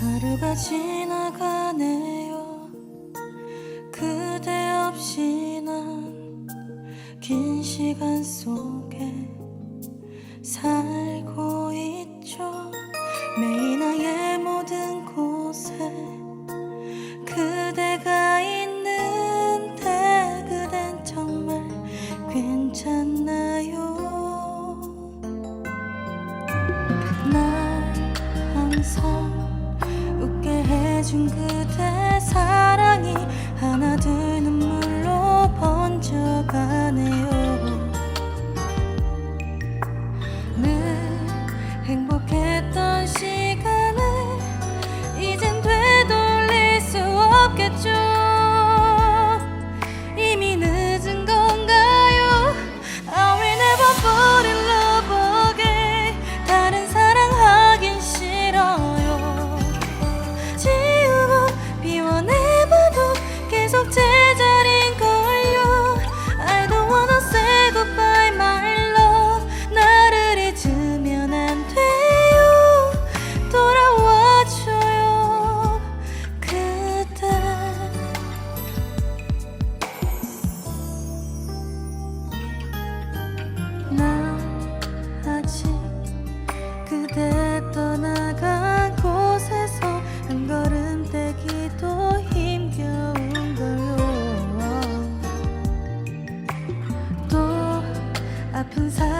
하루가 지나가네요. 그대 없이 난 긴 시간 속에 살고 있죠. 매일 나의 모든 곳에 그대가 있는데 그댄 정말 괜찮나요? 날 항상 안아준 그대 아픈 사람.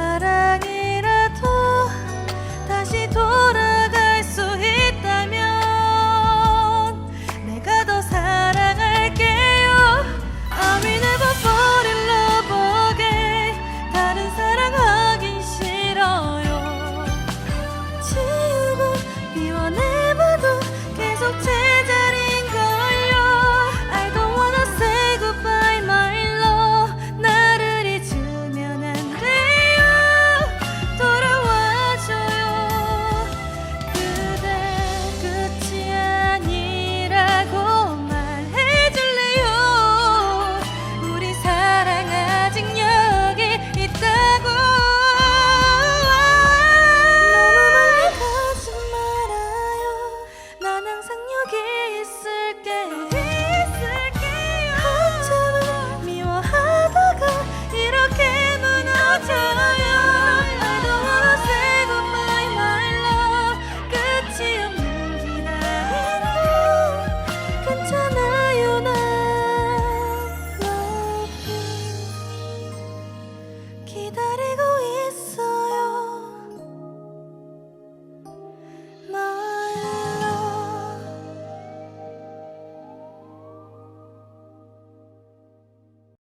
誰